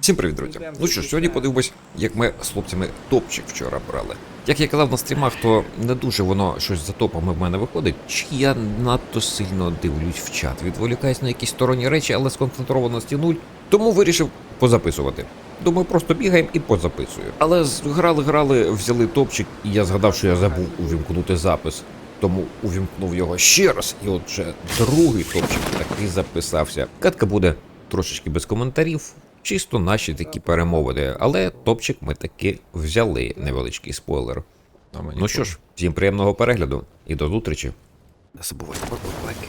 Всім привіт, друзі. Ну що ж, сьогодні подивимось, як ми з хлопцями топчик вчора брали. Як я казав на стрімах, то не дуже воно щось за топами в мене виходить. Чи я надто сильно дивлюсь в чат, відволікаюсь на якісь сторонні речі, але сконцентрованості нуль. Тому вирішив позаписувати. Думаю, просто бігаємо і позаписую. Але з- грали, грали, взяли топчик, і я згадав, що я забув увімкнути запис. Тому увімкнув його ще раз, і от вже другий топчик таки записався. Катка буде трошечки без коментарів, чисто наші такі перемовини. Але топчик ми таки взяли. Невеличкий спойлер. Ну що ж, всім приємного перегляду і до зустрічі. Не забувайте про лайки.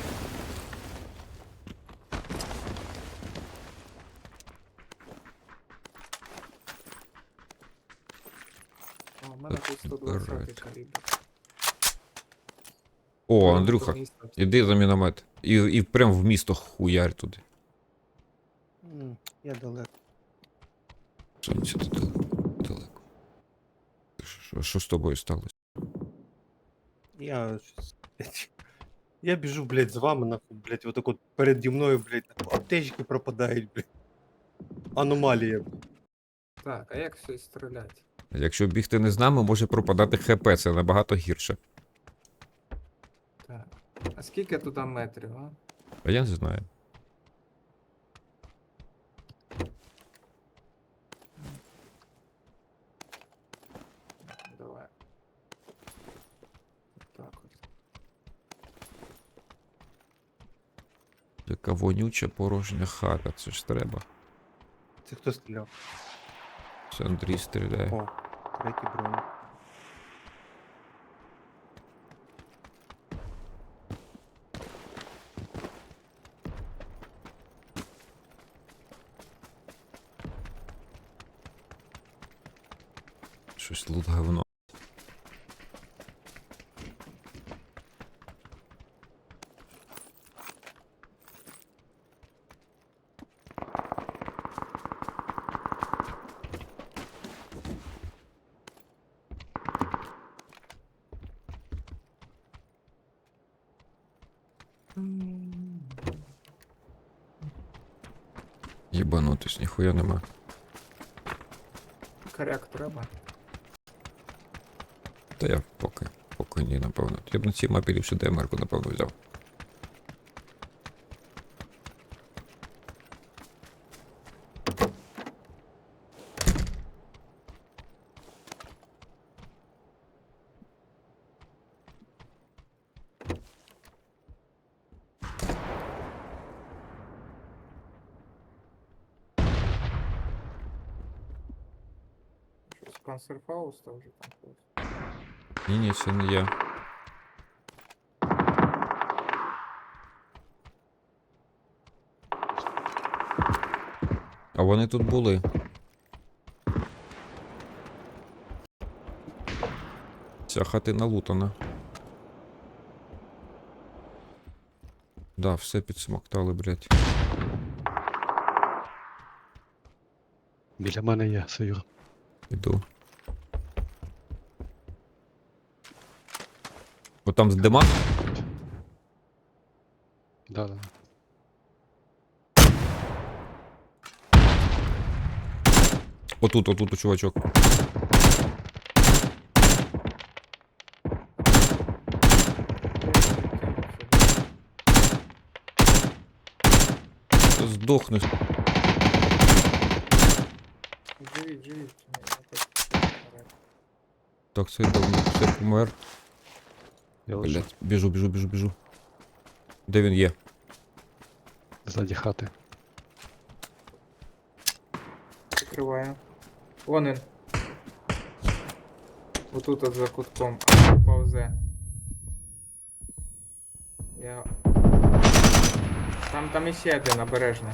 У мене тут 120 калібр. О, Андрюха, іди за міномет. І, і прям в місто хуярь туди. Я далеко. Сонце тут далеко. далеко. Що, що з тобою сталося? Я щось. блядь, Я біжу, блядь, з вами, нахуй, блядь, отак от переді мною, блядь, нахуй, аптечки пропадають, блядь. Аномалія. блядь. Так, а як щось стріляти? Якщо бігти не з нами, може пропадати ХП, це набагато гірше. Так. А скільки туди метрів, а? А я не знаю. Вонюча порожня хата, це ж треба. Це хто стріляв? Це Андрій стріляє. О, третій бронь. Щось лут говно. Ніхуя нема. Коряк треба. Та я поки, поки ні, напевно. Я б на цій мапі ліпше демерку, напевно, взяв. Щось консерфауста вже там хтось. Ні, ні, це не я. А вони тут були. Ця хатина лутана. Да, все підсмоктали, блядь. Біля мене є Союр. Іду. Там з дима? Да, да. Отут, отут, чувачок. Здохну. Живіть, живіть. Так. Так, все помер. Я лежу Блять, біжу, біжу, біжу, біжу. Де він є? ззаді хати. Закриваю. Вон він. Отут от за кутком. А, Повзе. Я. Там там іще один обережно.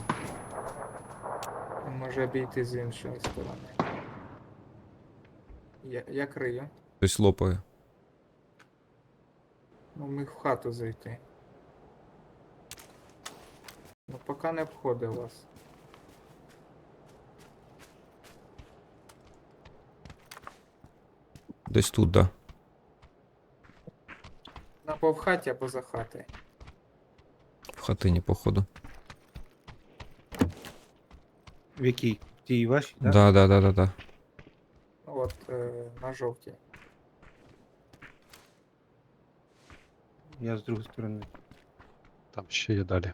Він може обійти з іншої сторони. Я, я крию. Хтось лопає. Ну, міг в хату зайти. Ну, поки не обходить вас. Десь тут, да. Або в хаті, або за хати. В хатині, походу. В якій? В тій вашій, так? Да, да, да, да, да. От е, на жовтій. Я з другої сторони. Там ще є далі.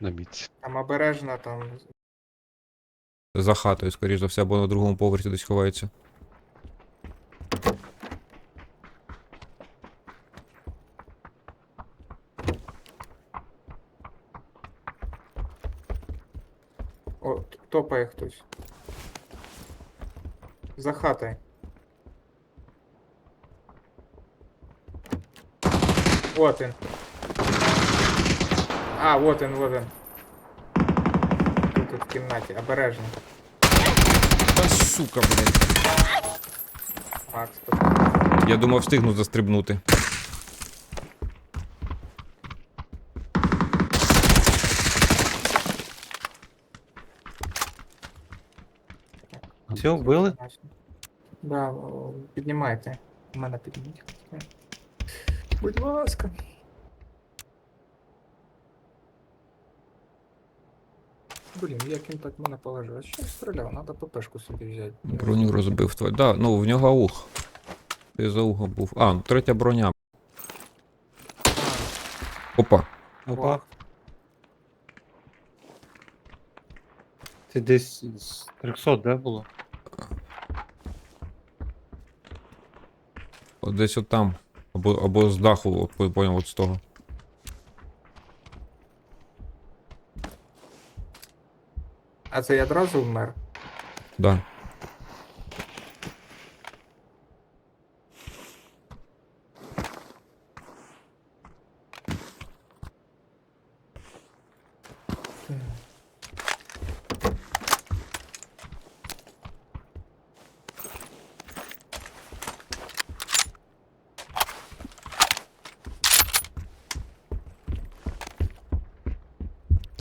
На мітці. Там обережно, там За хатою, скоріш за все, або на другому поверсі десь ховається. О, топає хтось. За хатою. Вот він. А, вот він, вот він. Тут, тут в кімнаті, обережно. Та сука, блядь. Макс, тут. Я думав, встигну застрибнути. Все, вбили? Да, о, піднімайте. Мене підніміть. Будь ласка. Блін, як він так мене положив? А що я стріляв? Надо ППшку собі взяти. Броню розбив твой. Да, ну в нього ух. Ти за ухом був. А, ну третя броня. Опа. Опа. Це десь з 300, да, було? От десь от там. Або, або з даху, понял, по- от з того. А це я одразу вмер? Да.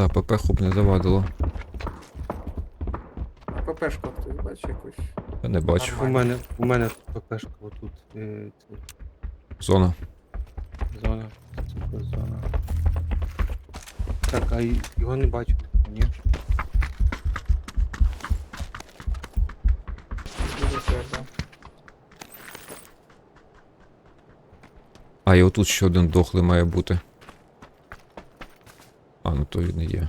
Та, ПП хоп не завадило. ППшку хтось бачить якусь? Я не бачу. У мене, у мене ППшка отут. Е, це, Зона. зона. Це зона. Так, а й- його не бачу. Ні. Дуже сердо. А, і отут ще один дохлий має бути. А, ну то він і є.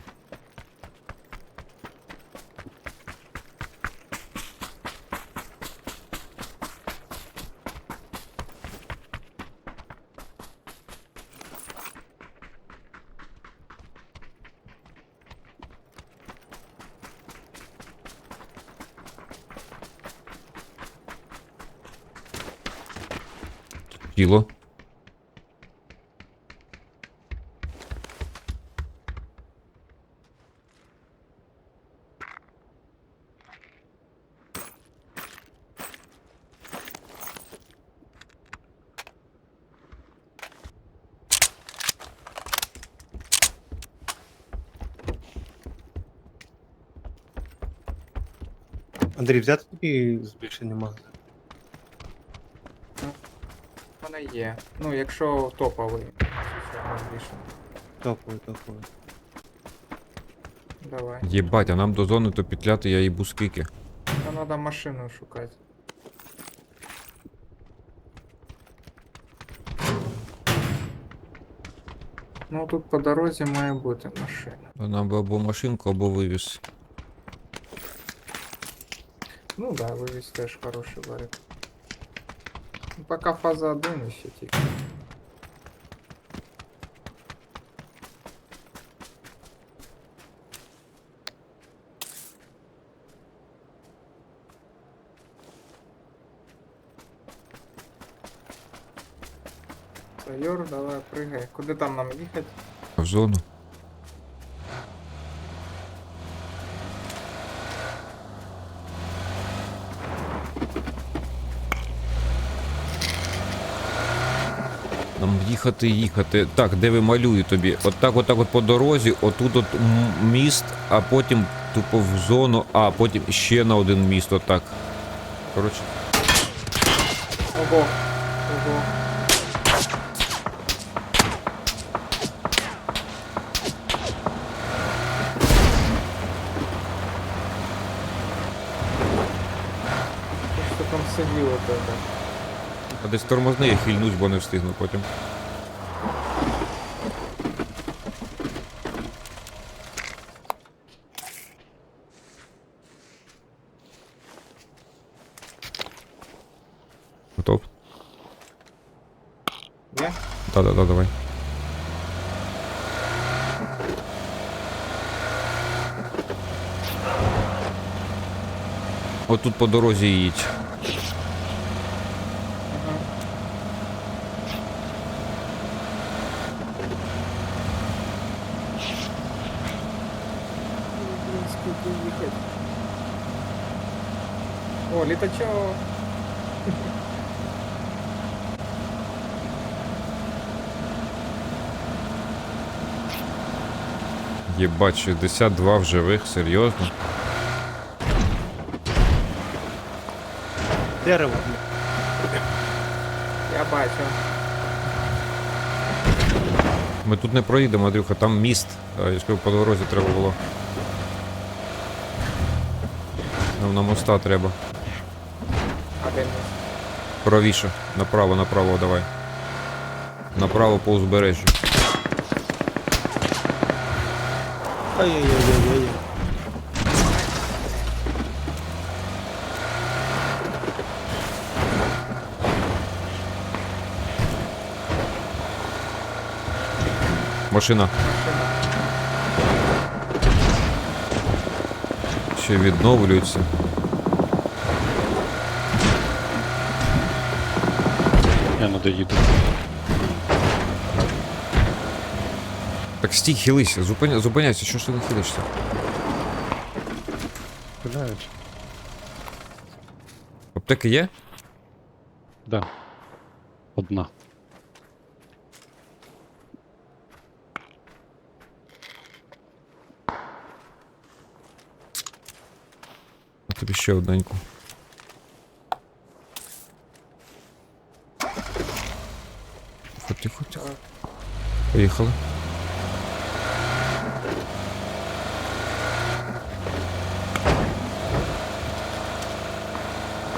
Андрій, взяти тобі збільшений магазин? Вона є. Ну, якщо топовий. звичайно. Топовий, топовий. Давай. Єбать, а нам до зони то петляти я їбу скільки. Та треба машину шукати. Ну тут по дорозі має бути машина. Нам би або машинку, або вивіз. Ну да, вивіз теж хороший варик. Ну, пока фаза 1 ще тільки. Сайор, давай прыгай. Куди там нам їхати? В зону. Нам їхати, їхати. Так, де ви малюю тобі? Отак, от отак, от по дорозі, отут от міст, а потім тупо в зону, а потім ще на один міст, отак. Коротше. Ого. Ого. Там сиділо тебе? А десь тормозни, я хильнусь, бо не встигну потім. Готов? Я? Да-да-да, давай. Отут по дорозі їдь. О, летачок. Єбать, 62 в живих, серйозно? Дерево. Я бачу. Ми тут не проїдемо, Андрюха, там міст. А, Я ж кажу, по дорозі треба було. Нам на моста треба. Правіше. Направо, направо, давай. Направо по узбережжю. Ай-яй-яй-яй-яй. Машина. Ще відновлюється. Я не доїду. Так стій, хилися, зупиня, зупиняйся, що ж ти не хилишся? Стріляють. Аптеки є? Да. Одна. Тобі ще одненьку. Поїхали.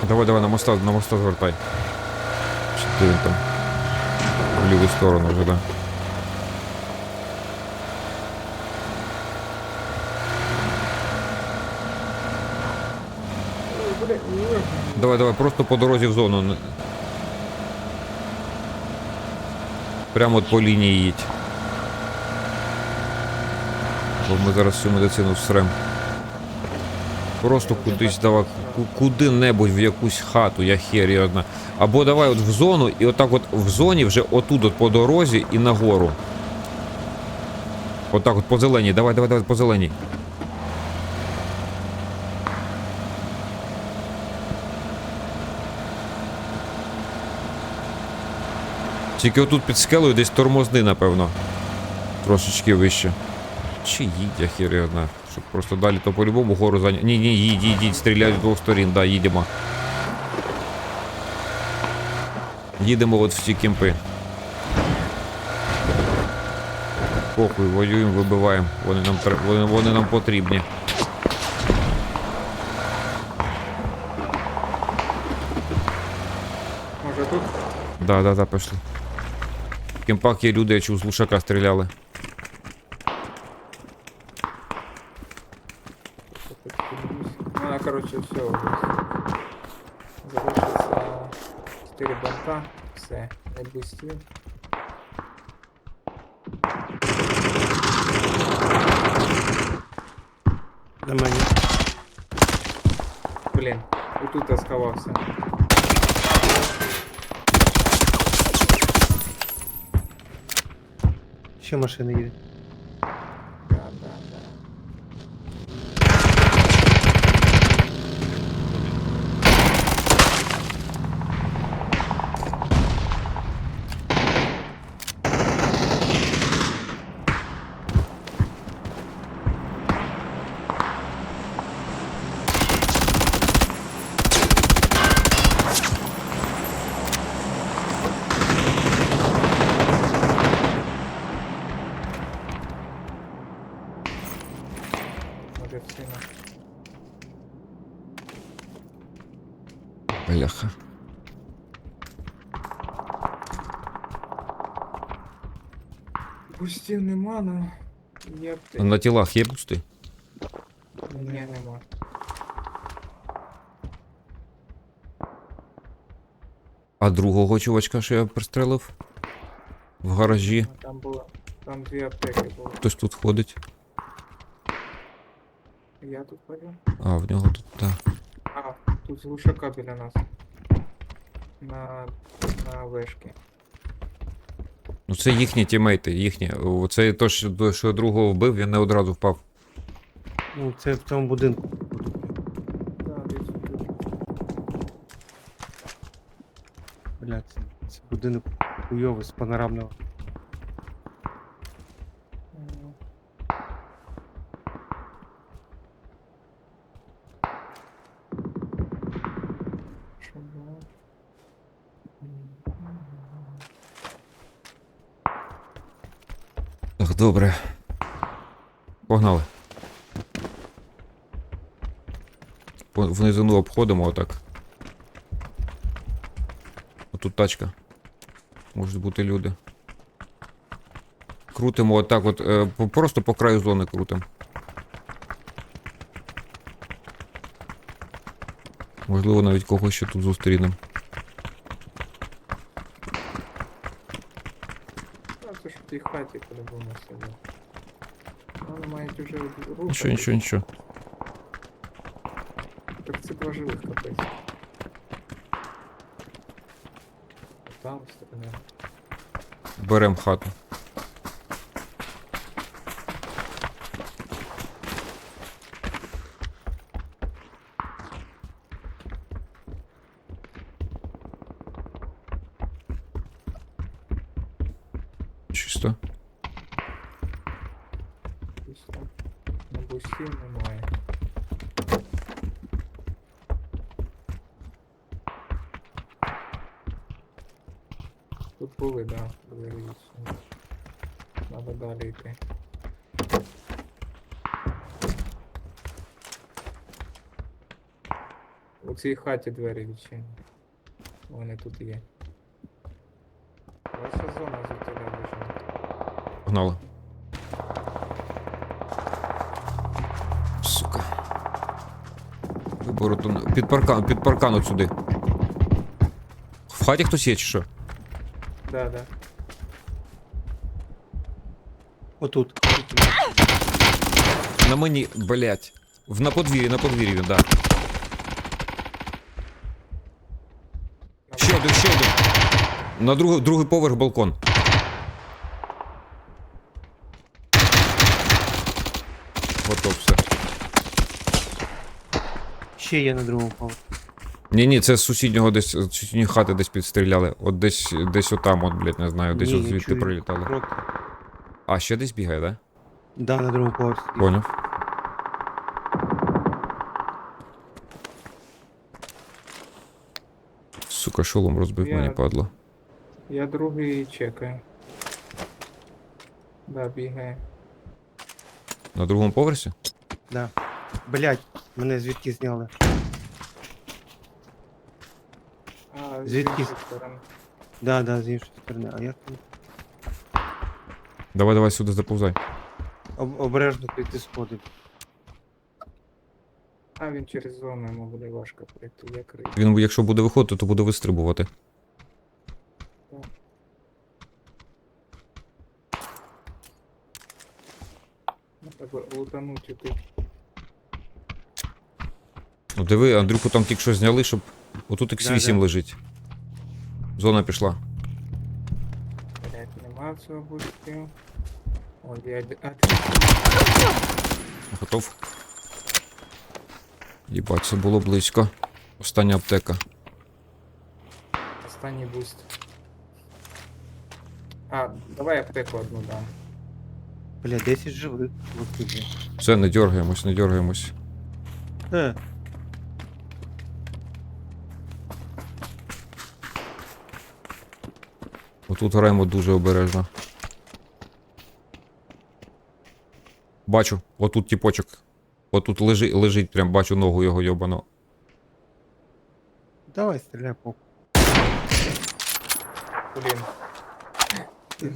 Давай, давай, на моста, на моста звертай. Чи де він там? В ліву сторону вже, да. Ой, бля, ой. Давай, давай, просто по дорозі в зону. Прямо от по лінії їдь. Бо ми зараз всю медицину всрем. Просто кудись давай, куди-небудь в якусь хату, я хері одна. Або давай от в зону, і отак от в зоні вже отут от по дорозі і нагору. Отак от по зеленій, давай, давай, давай, по зеленій. Тільки отут під скелею десь тормозни, напевно. Трошечки вище. Чи їдь, я хір. Щоб просто далі то по-любому гору зайняти. Ні, ні, їдь, їдь, їдь, стріляють з двох сторін, да, їдемо. Їдемо от в ці кемпи. Похуй, воюємо, вибиваємо. Вони нам, вони, вони нам потрібні. Може тут? Да, да, да, пішли. В кемпах є люди, я чув, з лушака стріляли. Тут підбусь. Ну, вона, короче, все. Залишиться 4 банка. Все, не бустів. На мене. Блін, отут я сховався. Ще машини їде. Да, да, да. Може в сина. Бляха. Бустів нема, ну. Є б На тілах є бусти? Ні, нема. А другого чувачка, що я пристрелив? В гаражі. Ну, Там було. Там дві аптеки було. Хтось тут ходить. Я тут ходив. А, в нього тут та. Тут з глушака біля нас. На. на вешки. Ну це їхні тімейти, їхні. Оце то, що, що другого вбив, він не одразу впав. Ну, це в цьому будинку. Це, це будинок хуйовий з панорамного. Добре. Погнали. По- Внизину обходимо отак. Отут тачка. Можуть бути люди. Крутимо отак, от, е, просто по краю зони крутимо. Можливо, навіть когось ще тут зустрінемо. в тій хаті по-любому себе. Вони мають уже руку. Нічого, нічого, нічого. Так це два живих капець. Там стріляє. Берем хату. Чисто. На немає. Тут були, да, двері відсунуті. Надо далі йти. У цій хаті двері відчинені. Вони тут є. Ваша зона затіля лежить. Погнали. Вибору під паркан, під паркан от сюди. В хаті хтось є чи що? Да, да. Отут. На мені, блять. В на подвір'ї, на подвір'ї він, да. Ще один, ще один. На другий, другий поверх балкон. Готов. Ще є на другому поверсі. Ні, ні, це з сусіднього десь, з сусідньої хати десь підстріляли. От десь, десь отам, от, блять, не знаю, десь Ні, от я звідти чую прилітали. кроки. А, ще десь бігає, да? Да, на другому поверсі. Поняв. Сука, шолом розбив Я- мені падло. Я другий чекаю. Да, бігає. На другому поверсі? Да. Блять, мене звідки зняли. А, з Звідки? іншої сторони. Да, да, з іншої сторони. А як там? Давай, давай сюди заповзай. Об- обережно прийти сходи. А він через зону йому буде важко пройти, я крию. Він, якщо буде виходити, то буде вистрибувати. Ну, Треба лутануть тут. Ну диви, Андрюху там тільки що зняли, щоб. Отут X8 Да-да. лежить. Зона пішла. Блять, нема цього бустів. Ой, я... Готов. Їбать, це було близько. Остання аптека. останній буст. А, давай аптеку одну дам. Бля, 10 живих. Все, не дергаємось, не дергаємось. Е, Отут граємо дуже обережно. Бачу, отут тіпочок. Отут лежи, лежить, прям бачу ногу його йобану. Давай, стріляй по. Блін.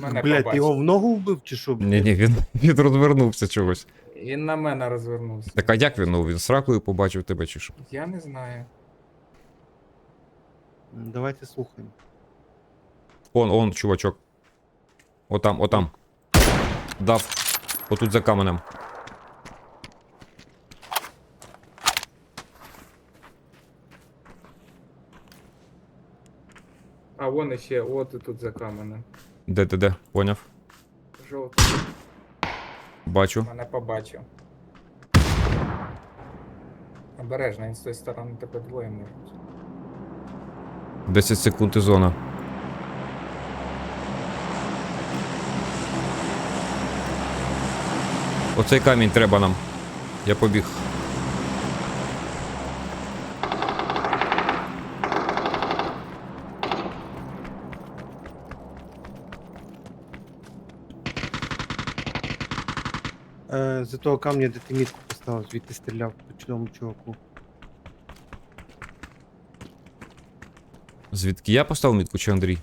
Мене Блять, ти побачив. його в ногу вбив чи що? блядь? Ні, ні, він, він розвернувся чогось. Він на мене розвернувся. Так а як він? Ну він сракою побачив тебе чи що? Я не знаю. Давайте слухаємо. Он, он, чувачок. Отам, отам. Дав. Отут за каменем. А вон іще, от і тут за каменем. Де, де, де? Поняв. Жовтий Бачу. мене побачив. Обережно, він з тої сторони тебе двоє можуть. 10 секунд і зона. Оцей камінь треба нам. Я побіг. Е, за того камня, де ти мітку поставив, звідти стріляв по чудовому чуваку. Звідки я поставив мітку чи Андрій?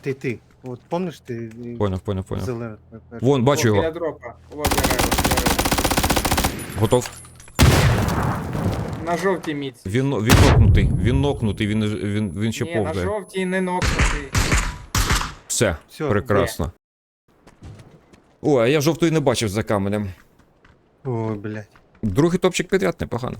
Ти, ти. От помниш ти Поняв, поняв, поняв. зелене? Вон, бачу О, його. дропа. Дерево, дерево. Готов. На жовтій міці. Він, він нокнутий. Він нокнутий, він, він, він ще Ні, на повзає. жовтій не нокнутий. Все, Всьо, прекрасно. О, а я жовтої не бачив за каменем. Ой, блядь. Другий топчик підряд непогано.